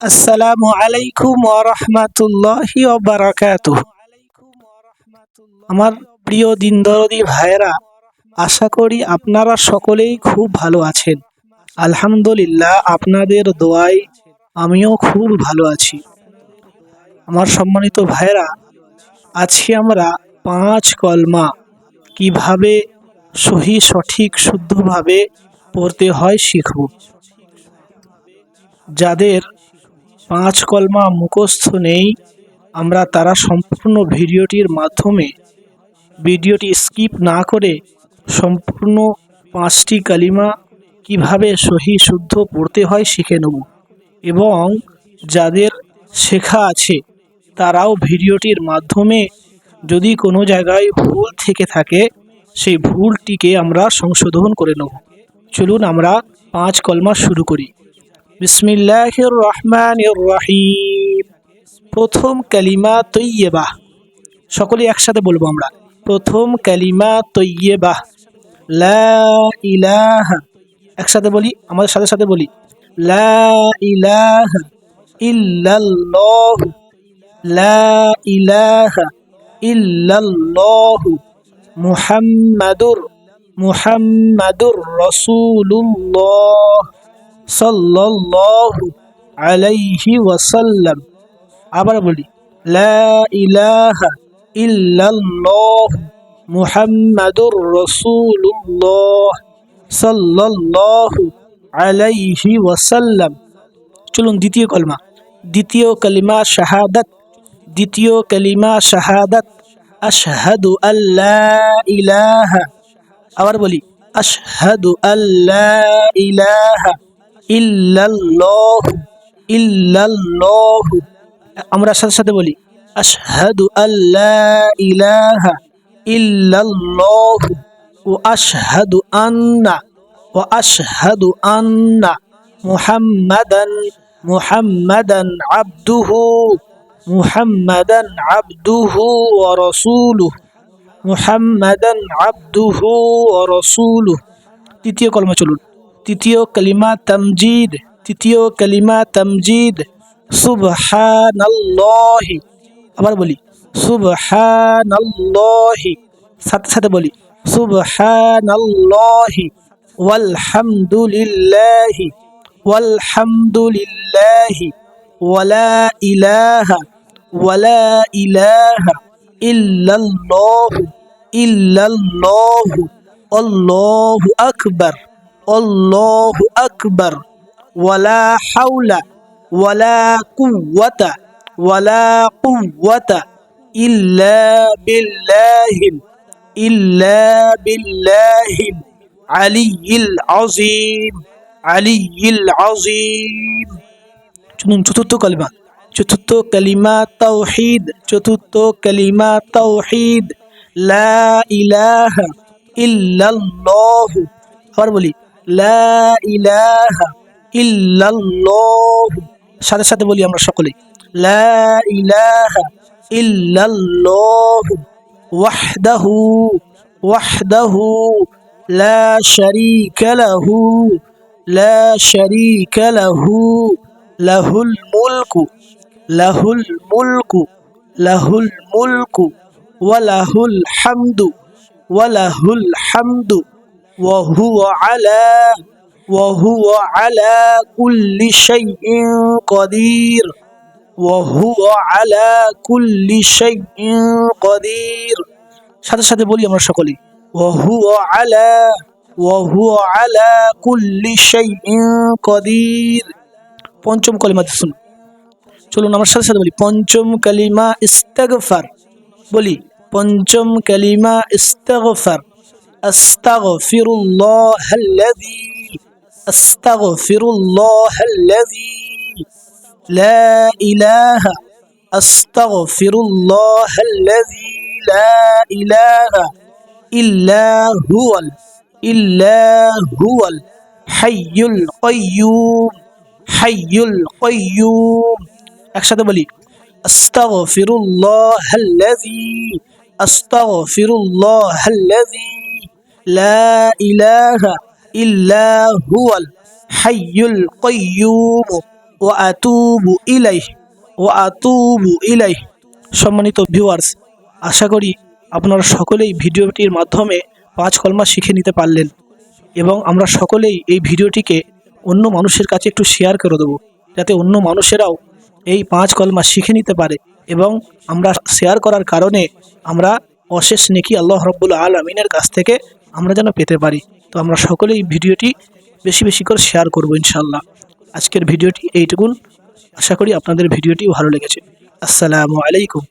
আসসালামু আলাইকুম ওরহমাতুল্লাহি বারাকাতুহ। আমার প্রিয় দিনদরদি ভাইরা আশা করি আপনারা সকলেই খুব ভালো আছেন। আলহামদুলিল্লাহ, আপনাদের দোয়ায় আমিও খুব ভালো আছি। আমার সম্মানিত ভাইরা আজকে আমরা পাঁচ কলমা কীভাবে সহি, সঠিক, শুদ্ধভাবে পড়তে হয় শিখব। যাদের পাঁচ কলমা মুখস্থ নেই। আমরা তারা সম্পূর্ণ ভিডিওটির মাধ্যমে ভিডিওটি স্কিপ না করে সম্পূর্ণ পাঁচটি কালিমা কীভাবে সহি শুদ্ধ পড়তে হয় শিখে নেব এবং যাদের শেখা আছে, তারাও ভিডিওটির মাধ্যমে যদি কোনো জায়গায় ভুল থেকে থাকে, সেই ভুলটিকে আমরা সংশোধন করে নেব। চলুন আমরা পাঁচ কলমা শুরু করি। রহিম। প্রথম কালিমা তৈয়বা। সকলে একসাথে বলব আমরা। প্রথম কালিমা তৈয়বা। লা ইলাহা। একসাথে বলি, আমাদের সাথে সাথে বলি। লা ইলাহা ইল্লাল্লাহ। লা ইলাহা মুহাম্মাদুর মুহাম্মাদুর রাসূলুল্লাহ। সাল্লাল্লাহু আলাইহি ওয়াসাল্লাম। আবার বলি, লা ইলাহা ইল্লাল্লাহ মুহাম্মাদুর রাসূলুল্লাহ সাল্লাল্লাহু আলাইহি ওয়াসাল্লাম। চলুন দ্বিতীয় কলমা, দ্বিতীয় কলিমা শাহাদাত, দ্বিতীয় কলিমা শাহাদাত, আশহাদু আল্লাহ ইলাহা। আবার বলি, আশহাদু আল্লাহ ইলাহা ইল্লাল্লাহ ইল্লাল্লাহ। আমরা সাথে সাথে বলি, আশহাদু আল্লাহ ইলাহা ইল্লাল্লাহ ও আশহাদু আন্না, ও আশহাদু আন্না মুহাম্মাদান মুহাম্মাদান আবদুহু মুহাম্মাদান আবদুহু ওয়া রাসূলুহু, মুহাম্মাদান আবদুহু ওয়া রাসূলুহু। তৃতীয় কলমা চলুন। তৃতীয় কালিমা তামজিদ তৃতীয় কালিমা তামজিদ সুবহানাল্লাহি আবার বলি সুবহানাল্লাহি সাথে সাথে বলি সুবহানাল্লাহি ওয়ালহামদুলিল্লাহি ওয়ালহামদুলিল্লাহি ওয়ালা ইলাহা ওয়ালা ইলাহা ইল্লাল্লাহু ইল্লাল্লাহু আল্লাহু আকবার আল্লাহু আকবার ওয়ালা হাওলা ওয়ালা কুওয়াতা ওয়ালা কুওয়াতা ইল্লা বিল্লাহিল ইল্লা বিল্লাহিল আলিয়িল আযীম আলিয়িল আযীম চলুন চতুর্থ কালিমা। চতুর্থ কালিমা তাওহীদ, চতুর্থ কালিমা তাওহীদ। লা ইলাহা ইল্লাল্লাহ। আবার বলি লা ইলাহা ইল্লাল্লাহ। সাথে সাথে বলি আমরা সকলে লা ইলাহা ইল্লাল্লাহ ওয়াহদাহু ওয়াহদাহু লা শারীকা লা শারীকা লাহু, লাহুল মুলকু লাহুল মুলকু লাহুল মুলকু, ওয়া লাহুল হামদু, ওয়া হামদু। وهو على وهو على كل شيء قدير وهو على كل شيء قدير সাথে সাথে বলি আমরা সকলে وهو على وهو على كل شيء قدير পঞ্চম কলিমা শুনুন চলুন আমার সাথে সাথে বলি পঞ্চম কালিমা ইস্তেগফার বলি পঞ্চম কালিমা ইস্তেগফার أستغفر الله الذي أستغفر الله الذي لا إله أستغفر الله الذي لا إله إلا هو إلا هو الحي القيوم حي القيوم একসাথে বলি أستغفر الله الذي أستغفر الله الذي লা ইলাহা ইল্লা হুয়াল হাইয়ুল কাইয়্যুম ওয়া আতুবু ইলাইহি ওয়া আতুবু সম্মানিত ভিউয়ার্স, আশা করি আপনারা সকলেই ভিডিওটির মাধ্যমে পাঁচ কলমা শিখে নিতে পারলেন এবং আমরা সকলেই এই ভিডিওটিকে অন্য মানুষের কাছে একটু শেয়ার করে দেবো, যাতে অন্য মানুষেরাও এই পাঁচ কলমা শিখে নিতে পারে এবং আমরা শেয়ার করার কারণে আমরা অশেষ নেকি আল্লাহ রব্বুল আলমিনের কাছ থেকে আমরা যেন পেতে পারি। তো আমরা সকলেই ভিডিওটি বেশি বেশি করে শেয়ার করব ইনশাল্লাহ আজকের ভিডিওটি এইটুকুন। আশা করি আপনাদের ভিডিওটি ভালো লেগেছে। আসসালামু আলাইকুম।